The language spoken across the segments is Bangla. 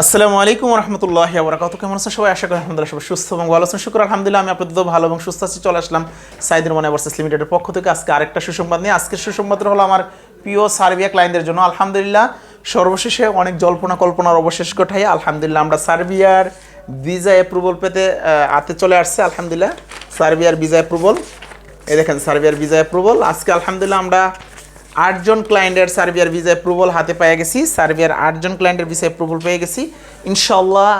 আসসালামু আলাইকুম রহমতুল্লাহ বরাকাত কেমন আছেন সবাই? আশা করি আলহামদুলিল্লাহ সবাই সুস্থ এবং ভালো আছেন। শুক্র, আলহামদুলিল্লাহ, আমি আপনাদের তো ভালো এবং সুস্থ আছি। চলে আসলাম সাইদুর মানে ভার্সেস লিমিটেডের পক্ষ থেকে। আজকে আরেকটা সুসংবাদ নিয়ে। আজকের সুসংবাদটা হলো আমার প্রিয় সার্বিয়া ক্লায়েন্টদের জন্য। আলহামদুলিল্লাহ, সর্বশেষে অনেক জল্পনা কল্পনার অবশেষ ঘটাই আলহামদুলিল্লাহ, আমরা সার্বিয়ার ভিসা অ্যাপ্রুভাল পেতে হাতে চলে আসছে। আলহামদুলিল্লাহ, সার্বিয়ার ভিসা অ্যাপ্রুভাল এই দেখেন, সার্বিয়ার ভিসা অ্যাপ্রুভাল আজকে আলহামদুলিল্লাহ আমরা আটজন ক্লায়েন্টের সার্বিয়ার ভিসা অ্যাপ্রুভাল হাতে পেয়ে গেছি। সার্বিয়ার আটজন ক্লায়েন্টের ভিসা অ্যাপ্রুভাল পেয়ে গেছি। ইনশাল্লাহ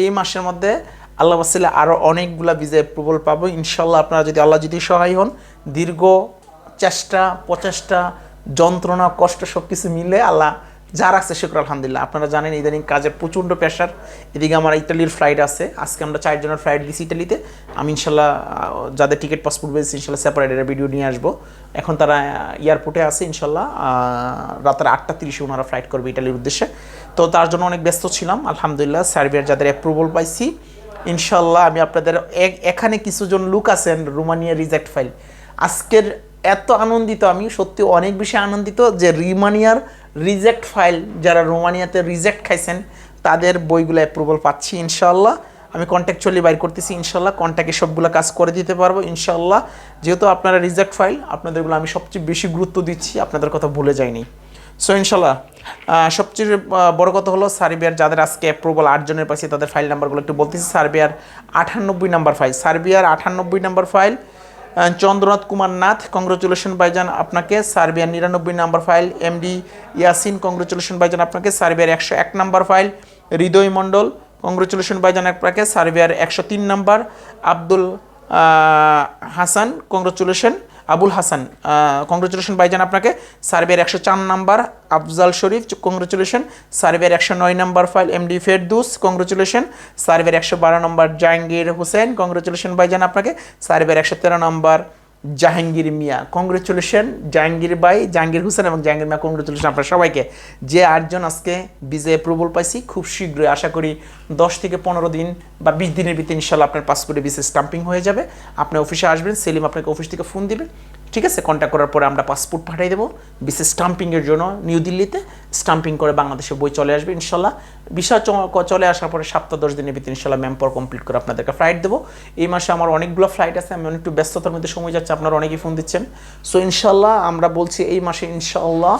এই মাসের মধ্যে আল্লাহ বাসিল্লা আরও অনেকগুলা ভিসা অ্যাপ্রুভাল পাবো। ইনশাল্লাহ আপনারা যদি আল্লাহ যদি সহায় হন, দীর্ঘ চেষ্টা, প্রচেষ্টা, যন্ত্রণা, কষ্ট সব কিছু মিলে আল্লাহ যা রাখছে, শুক্র, আলহামদুলিল্লাহ। আপনারা জানেন, ইদানিং কাজের প্রচণ্ড প্রেশার এদিকে আমার ইতালির ফ্লাইট আছে। আজকে আমরা চারজনের ফ্লাইট দিছি ইতালিতে। আমি ইনশাল্লাহ যাদের টিকিট পাসপোর্ট পেয়েছি ইনশাল্লাহ সেপারেট একটা ভিডিও নিয়ে আসব। এখন তারা এয়ারপোর্টে আছে, ইনশাল্লাহ রাতের আটটা তিরিশে ওনারা ফ্লাইট করবে ইটালির উদ্দেশ্যে। তো তার জন্য অনেক ব্যস্ত ছিলাম, আলহামদুলিল্লাহ। সার্বিয়ার যাদের অ্যাপ্রুভাল পাইছি, ইনশাল্লাহ আমি আপনাদের এখানে কিছুজন লোক আছেন, রোমানিয়া রিজেক্ট ফাইল আজকের এত আনন্দিত আমি, সত্যি অনেক বেশি আনন্দিত যে রিমানিয়ার রিজেক্ট ফাইল যারা রোমানিয়াতে রিজেক্ট খাইছেন, তাদের বইগুলো অ্যাপ্রুভাল পাচ্ছি ইনশাল্লাহ আমি কন্ট্যাকচুয়ালি বাইর করতেছি ইনশাল্লাহ কন্ট্যাক্টে সবগুলো কাজ করে দিতে পারব ইনশাল্লাহ যেহেতু আপনারা রিজেক্ট ফাইল আপনাদেরগুলো আমি সবচেয়ে বেশি গুরুত্ব দিচ্ছি, আপনাদের কথা ভুলে যাইনি। সো ইনশাল্লাহ সবচেয়ে বড় কথা হলো সার্বিয়ার যাদের আজকে অ্যাপ্রুভাল আটজনের পাশে তাদের ফাইল নাম্বারগুলো একটু বলতেছি। সার্বিয়ার আটানব্বই নাম্বার ফাইল সার্বিয়ার আটানব্বই number file Chandranath Kumar Nath congratulation ভাইজান আপনাকে। সার্বিয়ার নিরানব্বই number file MD Yasin congratulation ভাইজান আপনাকে। সার্বিয়ার একশো এক number file Hriday Mondal congratulation ভাইজান আপনাকে। সার্বিয়ার একশো তিন number, Abdul Hasan congratulation Abul Hasan congratulation ভাইজান আপনাকে। সার্ভের একশো চার নাম্বার, আফজাল শরীফ কংগ্রেচুলেশন সার্ভের একশো নয় number file MD Ferdous congratulation সার্ভের একশো বারো নম্বর, জাহাঙ্গীর হোসেন কংগ্রেচুলেশন ভাইজান আপনাকে। সার্ভের একশো তেরো নম্বর জাহাঙ্গীর মিয়া। কংগ্রেচুলেশন জাহাঙ্গীর বাই জাহাঙ্গীর হোসেন এবং জাহাঙ্গীর মিয়া কংগ্রেচুলেশন আপনার সবাইকে। যে আটজন আজকে বিজে প্রবল পাইছি, খুব শীঘ্রই, আশা করি দশ থেকে পনেরো দিন বা বিশ দিনের ভিতরে ইনশাল্লাহ আপনার পাসপোর্টে বিসে স্টাম্পিং হয়ে যাবে। আপনি অফিসে আসবেন, সেলিম আপনাকে অফিস থেকে ফোন দিবে। ঠিক আছে কন্ট্যাক্ট করার পরে আমরা পাসপোর্ট পাঠিয়ে দেবো। বিশেষ স্টাম্পিংয়ের জন্য নিউ দিল্লিতে স্টাম্পিং করে বাংলাদেশে বই চলে আসবে ইনশাল্লাহ। বিষয় চলে আসার পরে সপ্তাহ দশ দিনের ভিতরে ইনশাল্লাহ ম্যাম পর কমপ্লিট করে আপনাদেরকে ফ্লাইট দেবো। এই মাসে আমার অনেকগুলো ফ্লাইট আছে, আমি অনেকটু ব্যস্ততার মধ্যে সময় যাচ্ছে, আপনারা অনেকেই ফোন দিচ্ছেন। সো ইনশাল্লাহ আমরা বলছি এই মাসে ইনশাল্লাহ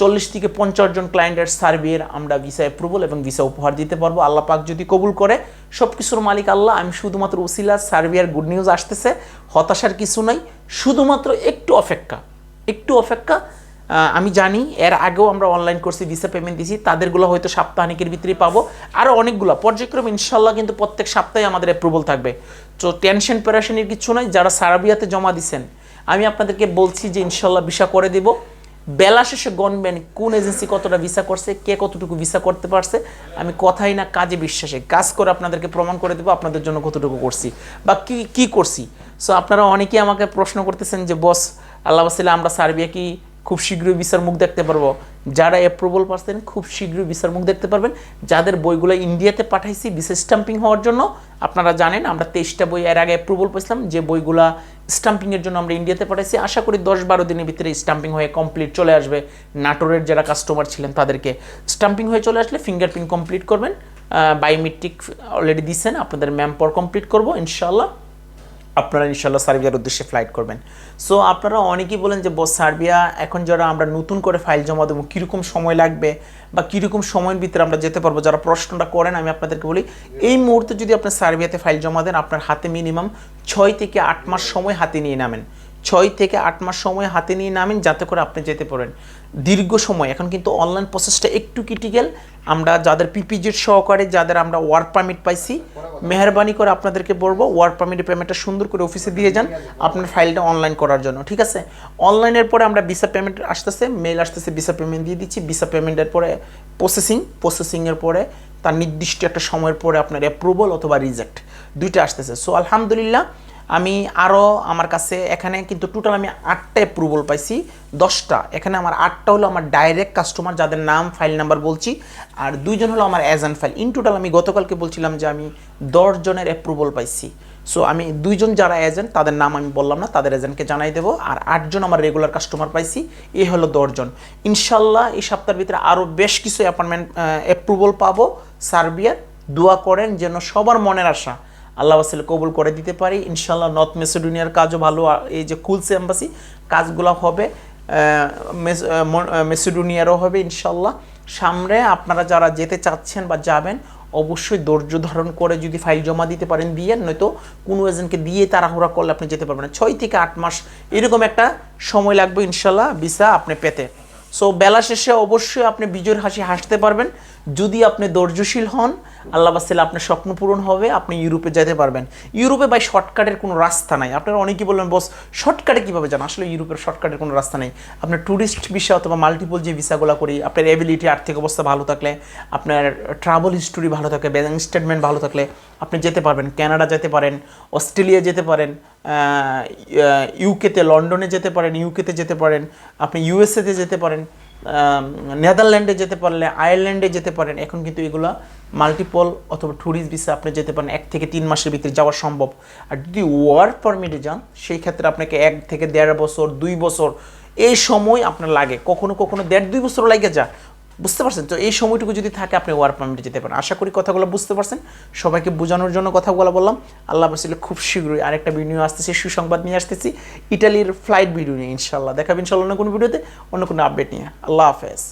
চল্লিশ থেকে পঞ্চাশ জন ক্লায়েন্টের সার্ভিয়ের আমরা ভিসা অ্যাপ্রুভাল এবং ভিসা উপহার দিতে পারব। আল্লাহ পাক যদি কবুল করে সব কিছুর মালিক আল্লাহ। আমি শুধুমাত্র উসিলা সার্ভিয়ার গুড নিউজ আসতেছে। হতাশার কিছু নাই। শুধুমাত্র একটু অপেক্ষা একটু অপেক্ষা। আমি জানি এর আগেও আমরা অনলাইন করছি ভিসা পেমেন্ট দিয়েছি। তাদেরগুলো হয়তো সপ্তাহানিকের ভিতরে পাবো। আরও অনেকগুলো। পর্যায়ক্রমে ইনশাল্লাহ কিন্তু প্রত্যেক সপ্তাহে আমাদের অ্যাপ্রুভাল থাকবে। তো টেনশন প্যারাশনের কিছু নাই। যারা সারাবিয়াতে জমা দিচ্ছেন আমি আপনাদেরকে বলছি যে ইনশাল্লাহ ভিসা করে দিব। বেলা শেষে গণবেন, কোন এজেন্সি কতটা ভিসা করছে, কে কতটুকু ভিসা করতে পারছে, আমি কথাই না, কাজে বিশ্বাসে। কাজ করে আপনাদেরকে প্রমাণ করে দেবো, আপনাদের জন্য কতটুকু করছি। বা কি কি করছি? সো আপনারা অনেকেই আমাকে প্রশ্ন করতেছেন যে, বস, আল্লাহ আমরা সার্বিয়া কি খুব শীঘ্রই বিচার মুখ দেখতে পারব। যারা অ্যাপ্রুভাল পাচ্ছেন খুব শীঘ্রই বিচার মুখ দেখতে পারবেন। যাদের বইগুলো ইন্ডিয়াতে পাঠাইছি, বিশেষ স্টাম্পিং হওয়ার জন্য, আপনারা জানেন, আমরা তেইশটা বই এর আগে অ্যাপ্রুভাল পেয়েছিলাম যে বইগুলা স্টাম্পিংয়ের জন্য আমরা ইন্ডিয়াতে পাঠাইছি। আশা করি দশ বারো দিনের ভিতরে স্টাম্পিং হয়ে কমপ্লিট চলে আসবে। নাটোরের যারা কাস্টমার ছিলেন, তাদেরকে স্টাম্পিং হয়ে চলে আসলে ফিঙ্গারপ্রিন্ট কমপ্লিট করবেন। বায়োমেট্রিক অলরেডি দিচ্ছেন আপনাদের ম্যাম পর কমপ্লিট করব ইনশাল্লাহ আপনারা ইনশাল্লাহ সার্বিয়ার উদ্দেশ্যে ফ্লাইট করবেন। সো আপনারা অনেকেই বলেন যে, বস, সার্বিয়া, এখন যারা আমরা নতুন করে ফাইল জমা দেবো, কীরকম সময় লাগবে বা কীরকম সময়ের ভিতরে আমরা যেতে পারব? যারা প্রশ্নটা করেন, আমি আপনাদেরকে বলি, এই মুহূর্তে যদি আপনি সার্বিয়াতে ফাইল জমা দেন, আপনার হাতে মিনিমাম ছয় থেকে আট মাস সময় হাতে নিয়ে নামেন। ছয় থেকে আট মাস সময় হাতে নিয়ে নামেন, যাতে করে আপনি যেতে পারেন। দীর্ঘ সময়। এখন কিন্তু অনলাইন প্রসেসটা একটু ক্রিটিক্যাল আমরা যাদের পিপিজির সহকারে, যাদের আমরা ওয়ার্ক পারমিট পাইছি, মেহরবানি করে আপনাদেরকে বলব ওয়ার্ক পারমিটের পেমেন্টটা সুন্দর করে অফিসে দিয়ে যান। আপনার ফাইলটা অনলাইন করার জন্য, ঠিক আছে? অনলাইনের পরে আমরা ভিসা পেমেন্ট আসতেছে মেল আসতেছে ভিসা পেমেন্ট দিয়ে দিচ্ছি। ভিসা পেমেন্টের পরে প্রসেসিং প্রসেসিংয়ের পরে তার নির্দিষ্ট একটা সময়ের পরে আপনার অ্যাপ্রুভাল অথবা রিজেক্ট দুইটা আসতেছে। সো আলহামদুলিল্লাহ আমি আরও আমার কাছে এখানে কিন্তু টোটাল আমি আটটা অ্যাপ্রুভাল পাইছি, দশটা। এখানে আমার আটটা হলো আমার ডাইরেক্ট কাস্টমার যাদের নাম ফাইল নাম্বার বলছি, আর দুইজন হলো আমার এজেন্ট ফাইল ইন টোটাল আমি গতকালকে বলছিলাম যে আমি দশজনের অ্যাপ্রুভাল পাইছি। সো আমি দুইজন যারা এজেন্ট তাদের নাম আমি বললাম না, তাদের এজেন্টকে জানাই দেবো, আর আটজন আমার রেগুলার কাস্টমার পাইছি, এ হলো দশজন। ইনশাল্লাহ এই সপ্তাহের ভিতরে আরও বেশ কিছু অ্যাপয়েন্টমেন্ট অ্যাপ্রুভাল পাবো। সার্বিয়ার, দোয়া করেন যেন সবার মনের আশা আল্লাহ আসলে কবুল করে দিতে পারি। ইনশাল্লাহ নর্থ মেসিডোনিয়ার কাজও ভালো। এই যে খুলছে এম্বাসি, কাজগুলো হবে মেসিডোনিয়ারও হবে ইনশাল্লাহ সামনে আপনারা যারা যেতে চাচ্ছেন বা যাবেন, অবশ্যই ধৈর্য ধারণ করে যদি ফাইল জমা দিতে পারেন দিয়ে, নয়তো কোনো এজেন্টকে দিয়ে তাড়াহুড়া করলে আপনি যেতে পারবেন ছয় থেকে আট মাস এরকম একটা সময় লাগবে ইনশাল্লাহ ভিসা আপনি পেতে। সো বেলা শেষে অবশ্যই আপনি বিজয়ের হাসি হাসতে পারবেন। যদি আপনি ধৈর্যশীল হন, আল্লাহ বাসিল আপনার স্বপ্ন পূরণ হবে, আপনি ইউরোপে যেতে পারবেন। ইউরোপে বাই শর্টকাটের কোনো রাস্তা নাই। আপনারা অনেকেই বলবেন বস, শর্টকাটে কীভাবে যান? আসলে ইউরোপের শর্টকাটের কোনো রাস্তা নেই। আপনার ট্যুরিস্ট ভিসা অথবা মাল্টিপল যে ভিসাগুলো করি, আপনার এবিলিটি আর্থিক অবস্থা ভালো থাকলে, আপনার ট্রাভেল হিস্টোরি ভালো থাকে ব্যাংক স্টেটমেন্ট ভালো থাকলে, আপনি যেতে পারবেন। কানাডা যেতে পারেন, অস্ট্রেলিয়া যেতে পারেন ইউকেতে লন্ডনে যেতে পারেন ইউকেতে যেতে পারেন, আপনি ইউএসএতে যেতে পারেন নেদারল্যান্ডে যেতে পারলে আয়ারল্যান্ডে যেতে পারেন, এখন কিন্তু এগুলা মাল্টিপল অথবা ট্যুরিস্ট ভিসা আপনি যেতে পারেন, এক থেকে তিন মাসের ভিতরে যাওয়া সম্ভব। আর যদি ওয়ার্ক পারমিটে যান, সেই ক্ষেত্রে আপনাকে এক থেকে দেড় বছর, দুই বছর, এই সময় আপনার লাগে। কখনো কখনো দেড়, দুই বছর লাগে যা। বুঝতে পারছেন? তো এই সময়টুকু যদি থাকে, আপনি ওয়ার্ক পারমিটে যেতে পারেন। আশা করি কথাগুলো বুঝতে পারছেন। সবাইকে বোঝানোর জন্য কথাগুলো বললাম। আল্লাহ বসিল খুব শীঘ্রই আরেকটা ভিডিও আসতেছে, সুসংবাদ নিয়ে আসতেছি। ইটালির ফ্লাইট ভিডিও নিয়ে ইনশাল্লাহ দেখাবেন ইনশাল্লাহ অন্য কোনো ভিডিওতে অন্য কোনো আপডেট নিয়ে। আল্লাহ হাফেজ।